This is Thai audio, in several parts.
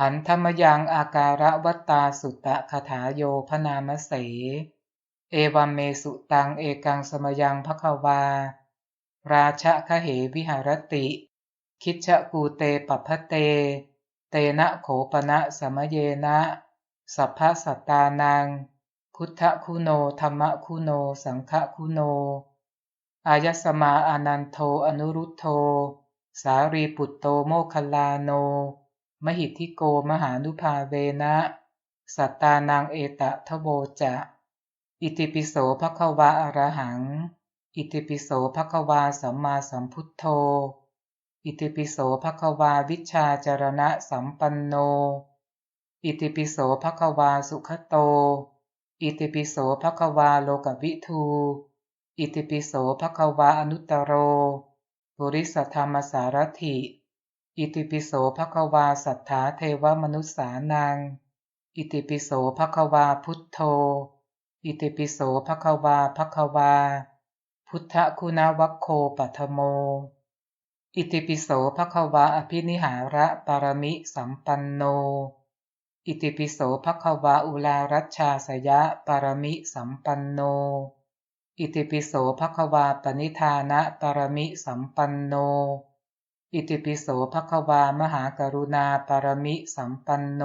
หันธรรมยังอาการะวัตตาสุตตะคาถาโยพนามเส เอวัมเมสุตังเอกังสมยังภควา ราชะคะเหวิหารติ คิชะกูเตปัพเต เตนะโขปนะสมเยนะ สัพพสัตตานัง พุทธคุโนธรรมคุโน สังฆคุโน อายสมาอนันโทอนุรุตโท สารีปุตโตโมคลาโน มหิทธิโกมหานุภาเวนะ สัตตานังเอตะทโวจะ อิติปิโสภควาอรหัง อิติปิโสภควาสัมมาสัมพุทโธ อิติปิโสภควาวิชาจารณะสัมปันโน อิติปิโสภควาสุขโต อิติปิโสภควาโลกวิทู อิติปิโสภควาอนุตตโร ปุริสธรรมสารถิ อิติปิโสภควาสัทธาเทวมนุษสานัง อิติปิโสภควาพุทโธ อิติปิโสภควาภควา พุทธคุณวัคโคปัทโม อิติปิโสภควาอภินิหาระปารมิสัมปันโน อิติปิโสภควาอุลารัชชาสยะปารมิสัมปันโน อิติปิโสภควาปนิธานะปารมิสัมปันโน อิติปิโสภความหากรุณาปารมิสัมปันโน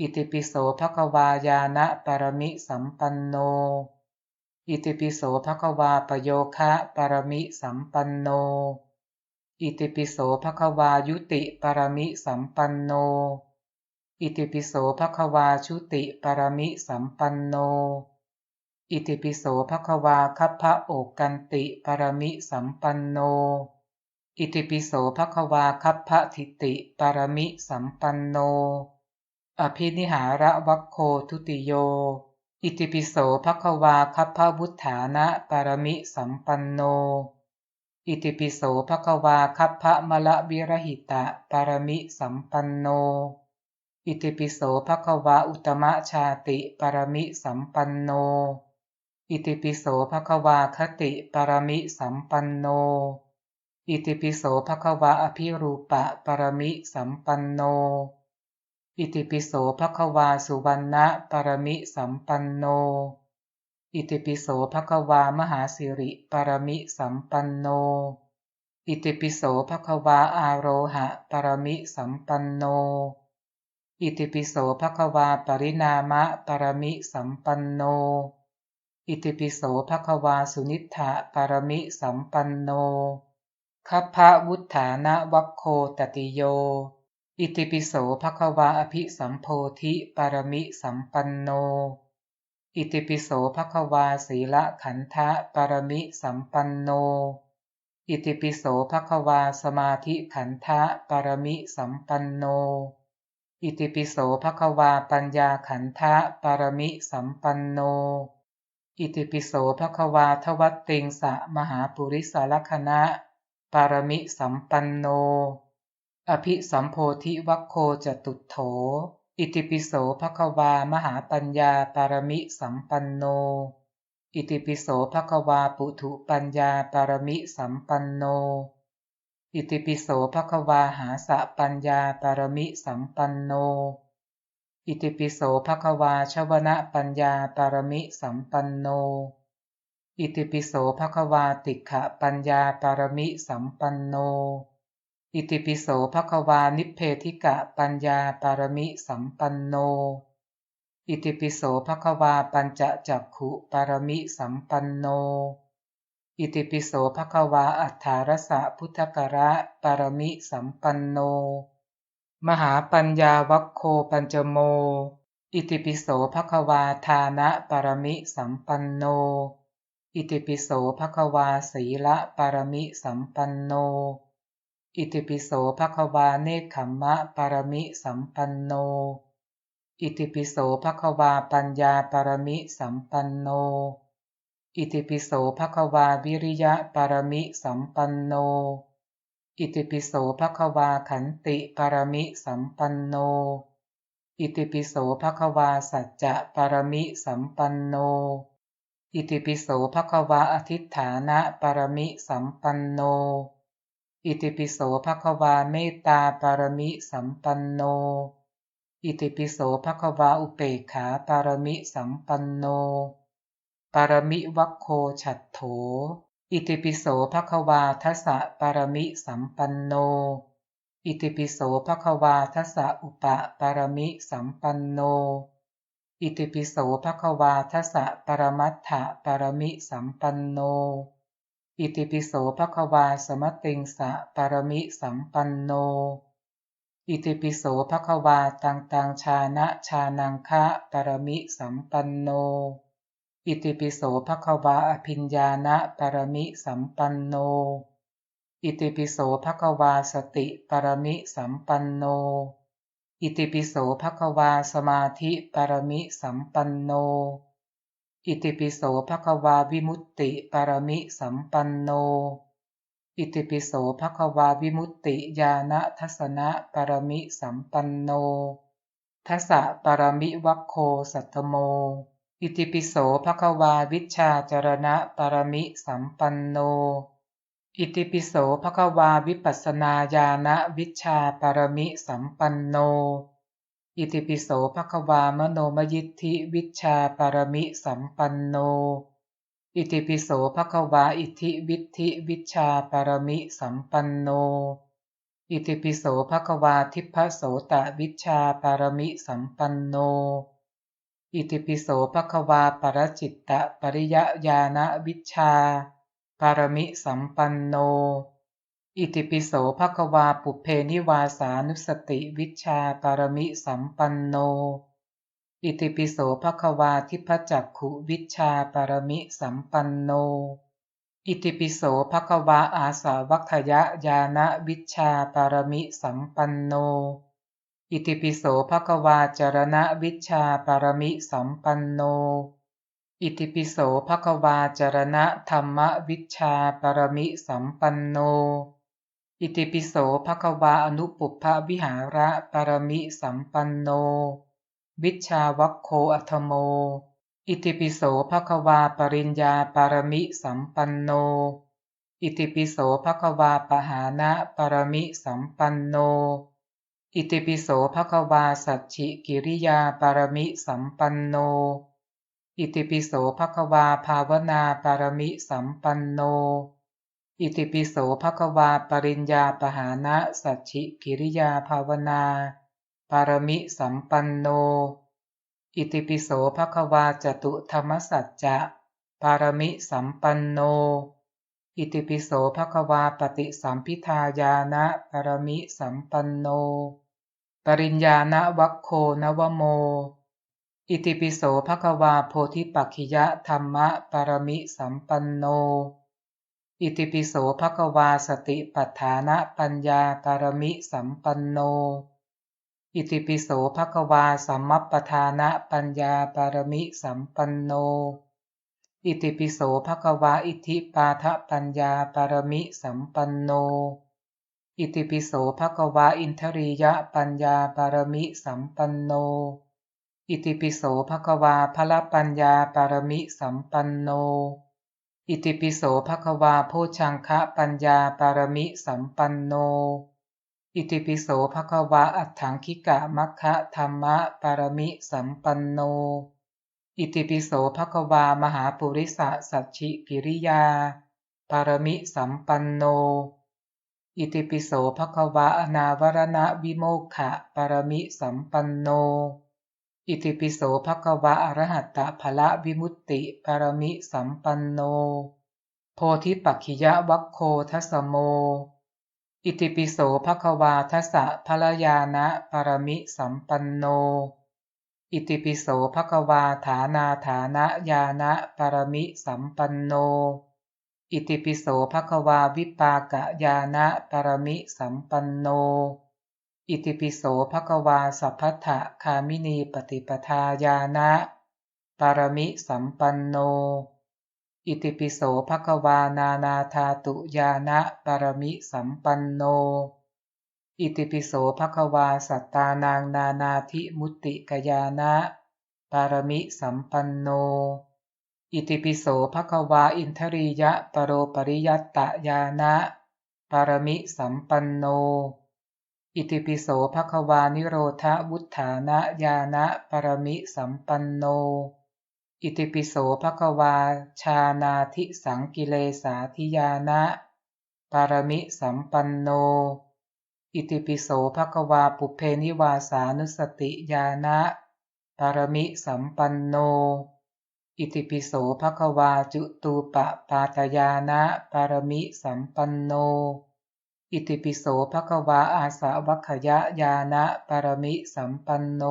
อิติปิโสภควายานะปารมิสัมปันโน อิติปิโสภควาปโยคะปารมิสัมปันโน อิติปิโสภควายุติปารมิสัมปันโน อิติปิโสภควาชุติปารมิสัมปันโน อิติปิโสภควาคัพพะโอกันติปารมิสัมปันโน อิติปิโสภควาคัพพะทิติ ปารมิสัมปันโน อภินิหาระวัคโคทุติโย อิติปิโสภควาคัพพะวุฒานะปารมิสัมปันโน อิติปิโสภควาคัพพะมะละวิรหิตะปารมิสัมปันโน อิติปิโสภควาอุตมะชาติปารมิสัมปันโน อิติปิโสภควาคติปารมิสัมปันโน อิติปิโสภควาอภิรูปะปรมิสัมปันโน อิติปิโสภควาสุวรรณะปรมิสัมปันโน อิติปิโสภความหาสิริปรมิสัมปันโน อิติปิโสภควาอาโรหะปรมิสัมปันโน อิติปิโสภควาปรินามะปรมิสัมปันโน อิติปิโสภควาสุนิธะปรมิสัมปันโน คัพพะวุฒานะวัคโคตติโย อิติปิโสภควาอภิสัมโพธิปารมิสัมปันโน อิติปิโสภควาศีละขันธะปารมิสัมปันโน อิติปิโสภควาสมาธิขันธะปารมิสัมปันโน อิติปิโสภควาปัญญาขันธะปารมิสัมปันโนอิติปิโสภควาทวัตติงสะมหาปุริสารคณะ ปารมิสัมปันโน อภิสัมโพธิวัคโคจตุโถ อิติปิโสภความหาปัญญาปารมิสัมปันโน อิติปิโสภควาปุถุปัญญาปารมิสัมปันโน อิติปิโสภควาหาสะปัญญาปารมิสัมปันโน อิติปิโสภควาชวนะปัญญาปารมิสัมปันโน อิติปิโสภควาติขะปัญญาปารมิสัมปันโน อิติปิโสภควานิเพธิกะปัญญาปารมิสัมปันโน อิติปิโสภควาปัญจจักขุปารมิสัมปันโน อิติปิโสภควาอัฏฐารสะพุทธกระปารมิสัมปันโน มหาปัญญาวัคโคปัญจโม อิติปิโสภควาทานะปารมิสัมปันโน อิติปิโสภควาศีละปารมิสัมปันโน อิติปิโสภควาเนคขมมะปารมิสัมปันโน อิติปิโสภควาปัญญาปารมิสัมปันโน อิติปิโสภควาวิริยะปารมิสัมปันโน อิติปิโสภควาขันติปารมิสัมปันโน อิติปิโสภควาสัจจะปารมิสัมปันโน อิติปิโสภควาอธิฐานะปารมิสัมปันโน อิติปิโสภควาเมตตาปารมิสัมปันโน อิติปิโสภควาอุเปกขาปารมิสัมปันโนปารมิวัคโคฉัตโถ อิติปิโสภควาทัสสะปารมิสัมปันโน อิติปิโสภควาทัสสะอุปะปารมิสัมปันโน อิติปิโสภควาทัสสะปรมัตถะปรมิสัมปันโน อิติปิโสภควาสมติงสะปรมิสัมปันโน อิติปิโสภควาตังตังชานะชานังคะปรมิสัมปันโน อิติปิโสภควาอภิญญาณปรมิสัมปันโน อิติปิโสภควาสติปรมิสัมปันโน อิติปิโสภควาสมาธิปารมิสัมปันโน อิติปิโสภควาวิมุตติปารมิสัมปันโน อิติปิโสภควาวิมุตติญาณทัศนะปารมิสัมปันโนทัสสะปารมิวัคโคสัตโม อิติปิโสภควาวิชาจรณะปารมิสัมปันโน อิติปิโสภควาวิปัสนาญาณวิชาปารมิสัมปันโน อิติปิโสภความโนมยิทธิวิชาปารมิสัมปันโน อิติปิโสภควาอิทธิวิธิวิชาปารมิสัมปันโน อิติปิโสภควาทิพโสตวิชาปารมิสัมปันโน อิติปิโสภควาปรจิตตปริยญาณวิชา ปารมิสัมปันโน อิติปิโสภควาปุเพนิวาสานุสติวิชาปารมิสัมปันโน อิติปิโสภควาทิพจักขุวิชาปารมิสัมปันโน อิติปิโสภควาอาสาวัคยะญาณวิชาปารมิสัมปันโน อิติปิโสภควาจารณวิชาปารมิสัมปันโน อิติปิโสภควาจารณะธรรมวิชาปารมิสัมปันโน อิติปิโสภควาอนุปุพพวิหาระปารมิสัมปันโน วิชาวัคโคอัตโม อิติปิโสภควาปริญญาปารมิสัมปันโน อิติปิโสภควาปหานะปารมิสัมปันโน อิติปิโสภควาสัจฉิกิริยาปารมิสัมปันโน อิติปิโสภควาภาวนาปารมิสัมปันโน อิติปิโสภควาปริญญาปหานะสัจฉิกิริยาภาวนา ปารมิสัมปันโน อิติปิโสภควาจตุธรรมสัจจะ ปารมิสัมปันโน อิติปิโสภควาปฏิสัมพิทายานะปารมิสัมปันโน ปริญญาณวัคโคนวโม อิติปิโสภควาโพธิปักขิยะธรรมะปารมิสัมปันโน อิติปิโสภควาสติปัฏฐานะปัญญาปารมิสัมปันโน อิติปิโสภควาสัมมัปทานะปัญญาปารมิสัมปันโน อิติปิโสภควาอิทิปาทปัญญาปารมิสัมปันโน อิติปิโสภควาอินทรียะปัญญาปารมิสัมปันโน อิติปิโสภควาพละปัญญาปารมิสัมปันโน อิติปิโสภควาโพชังคะปัญญาปารมิสัมปันโน อิติปิโสภควาอัฏฐังคิกะมัคคะธรรมะปารมิสัมปันโน อิติปิโสภความหาปุริสะสัจฉิกิริยา ปารมิสัมปันโน อิติปิโสภควาอนาวรณวิโมกขะปารมิสัมปันโน อิติปิโสภควะอรหัตตะภละวิมุตติปารมิสัมปันโน โพธิปักขิยะวัคโคทัสโม อิติปิโสภควาทัสสะพลยานะปารมิสัมปันโน อิติปิโสภควาฐานาฐานะยานะปารมิสัมปันโน อิติปิโสภควาวิปากะยานะปารมิสัมปันโน อิติปิโสภควาสัพพทะคามินีปฏิปทาญาณะปารมิสัมปันโน อิติปิโสภควานานาธาตุญาณะปารมิสัมปันโน อิติปิโสภควาสัตตานางนานาธิมุติกยานะปารมิสัมปันโน อิติปิโสภควาอินทรียะปโรปริยัตตญาณะปปรมิสัมปันโน อิติปิโสภควานิโรธวุฒานะญาณปรมิสัมปันโน อิติปิโสภควาชานาทิสังกิเลสาธิยานะปรมิสัมปันโน อิติปิโสภควาปุเพนิวาสานุสติญาณปรมิสัมปันโน อิติปิโสภควาจุตูปปาตยานะปรมิสัมปันโน อิติปิโสภควาอาสาวัคยญาณปรมิสัมปันโน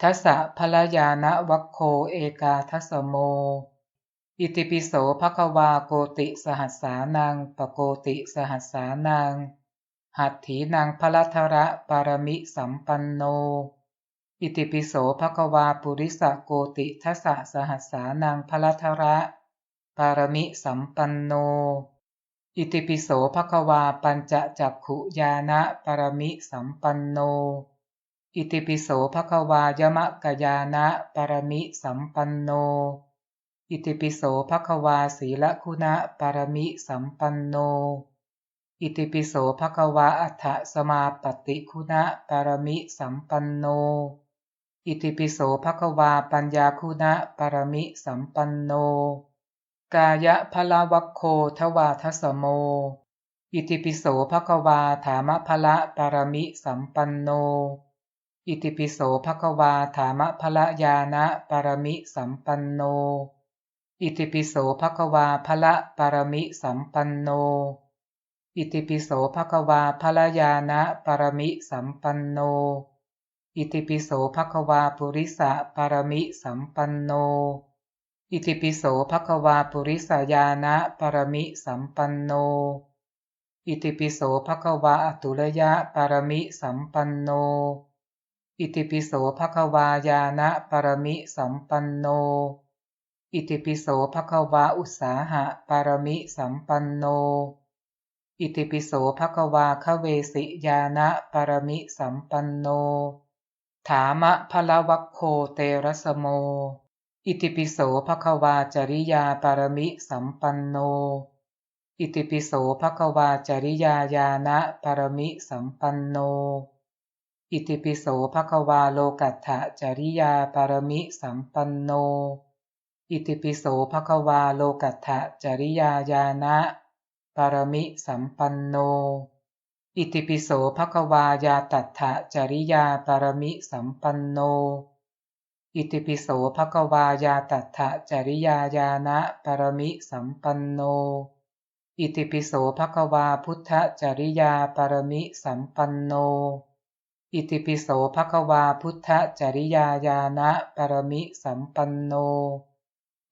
ทัสสะพลยานะวัคโคเอกาทัสโม อิติปิโสภควาโกติสหัสสานังปโกติสหัสสานัง หัตถีนางพลัทระปารมิสัมปันโน อิติปิโสภควาปุริสโกติทัสสะสหัสสานังพลัทระ ปารมิสัมปันโน อิติปิโสภควาปัญจจักขุยานะปรมิสัมปันโน อิติปิโสภควายมะกยานะปรมิสัมปันโน อิติปิโสภควาศีลคุณะปรมิสัมปันโน อิติปิโสภควาอัฏฐสมาปฏิคุณะปรมิสัมปันโน อิติปิโสภควาปัญญาคุณะปรมิสัมปันโน กายะพลวัคโคทวาทสโม อิติปิโสภควาถามพละปารมิสัมปันโน อิติปิโสภควาถามพละญาณปารมิสัมปันโน อิติปิโสภควาพละปารมิสัมปันโน อิติปิโสภควาพละญาณปารมิสัมปันโน อิติปิโสภควาปุริสะปารมิสัมปันโน อิติปิโสภควาปุริสญาณะปรมิสัมปันโน อิติปิโสภควาอตุลยะปรมิสัมปันโน อิติปิโสภควายานะปรมิสัมปันโน อิติปิโสภควาอุสาหะปรมิสัมปันโน อิติปิโสภควาคเวสิยานะปรมิสัมปันโน ถามะพลวัคโคเตระสโม อิติปิโสภควาจริยาปารมิสัมปันโน อิติปิโสภควาจริยาญาณปารมิสัมปันโน อิติปิโสภควาโลกัตถจริยาปารมิสัมปันโน อิติปิโสภควาโลกัตถจริยาญาณปารมิสัมปันโน อิติปิโสภควายาตัถะจริยาปารมิสัมปันโน อิติปิโสภควายาตัถะจริยาญาณปรมิสัมปันโน อิติปิโสภควาพุทธจริยาปรมิสัมปันโน อิติปิโสภควาพุทธจริยาญาณปรมิสัมปันโน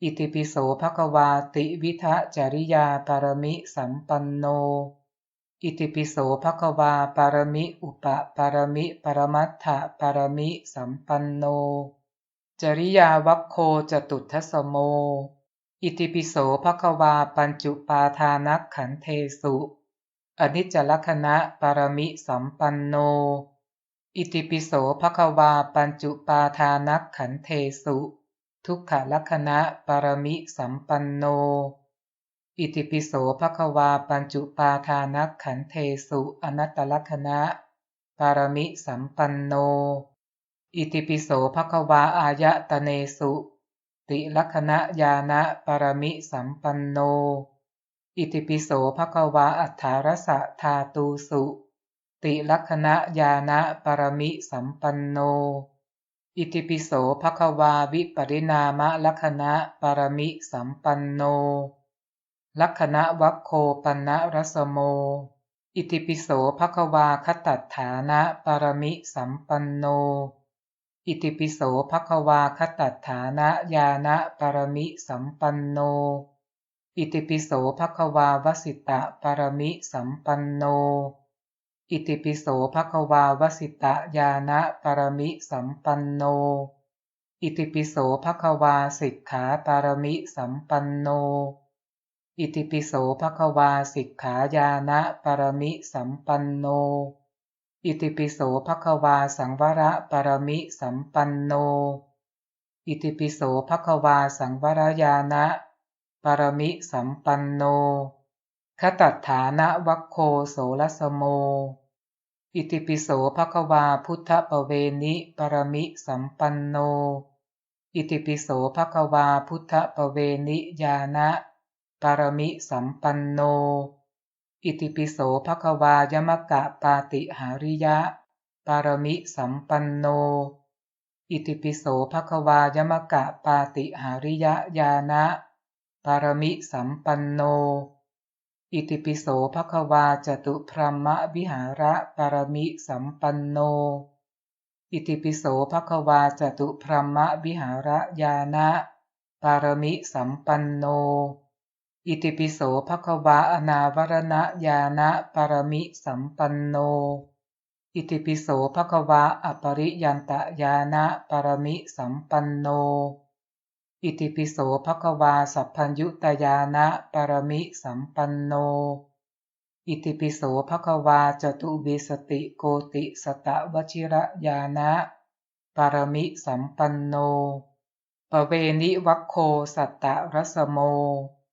อิติปิโสภควาติวิทะจริยาปรมิสัมปันโน อิติปิโสภควาปรมิอุปปรมิปรมัตถะปรมิสัมปันโน จริยาวัคโคจตุทัสโม อิติปิโสภควาปัญจุปาทานักขันเทสุอนิจจลักณะปารมิสัมปันโน อิติปิโสภควาปัญจุปาทานักขันเทสุ ทุกขลักณะปารมิสัมปันโน อิติปิโสภควาปัญจุปาทานักขันเทสุอนัตตลักณะปารมิสัมปันโน อิติปิโสภควาอายะตเนสุ ติลักษณะญาณปรมิสัมปันโน อิติปิโสภควาอัฏฐารสะธาตูสุ ติลักษณะญาณปรมิสัมปันโน อิติปิโสภควาวิปริณามะลักษณะปรมิสัมปันโน ลักขณะวัคโคปันนะรสโม อิติปิโสภควาคตัดฐานะปรมิสัมปันโน อิติปิโสภควาคตัดฐานะญาณปรมิสัมปันโน อิติปิโสภควาวสิตะปรมิสัมปันโน อิติปิโสภควาวสิตะญาณปรมิสัมปันโน อิติปิโสภควาสิกขาปรมิสัมปันโน อิติปิโสภควาสิกขายานะปรมิสัมปันโน อิติปิโสภควาสังวระปรมิสัมปันโน อิติปิโสภควาสังวรญาณะปรมิสัมปันโนคตัฏฐานะวัคโคโสรสโม อิติปิโสภควาพุทธปเวนิปรมิสัมปันโน อิติปิโสภควาพุทธปเวนิญาณะปรมิสัมปันโน อิติปิโสภควายมกะปาติหาริยะ ปารมิสัมปันโน อิติปิโสภควายมกะปาติหาริยะญาณะปารมิสัมปันโน อิติปิโสภควาจตุพรหมวิหาระปารมิสัมปันโน อิติปิโสภควาจตุพรหมวิหาระญาณะปารมิสัมปันโน อิติปิโสภควาอนาวรณญาณะปารมิสัมปันโน อิติปิโสภควาอปริยันตญาณะปารมิสัมปันโน อิติปิโสภควาสัพพัญยุตยานะปารมิสัมปันโน อิติปิโสภควาจตุวิสติโกติสตะวชิระญาณะปารมิสัมปันโนปเวนิวัคโคสัตตะรสโม